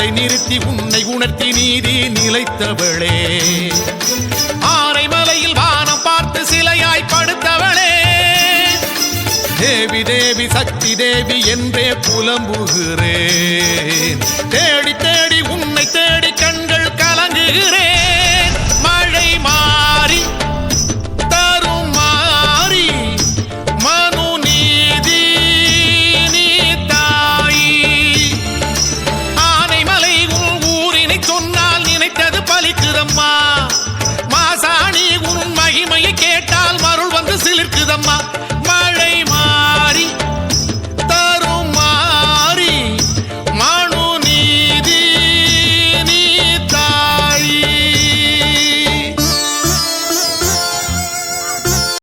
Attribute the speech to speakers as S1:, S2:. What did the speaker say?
S1: நிலை நிறுத்தி உன்னை உணர்த்தி நீதி நிலைத்தவளே. ஆனைமலையில் வானம் பார்த்து சிலையாய் படுத்தவளே. தேவி தேவி சக்தி தேவி என்றே புலம்புகிறேன். தேடி தேடி உன் குடில் இருக்குதம்மா.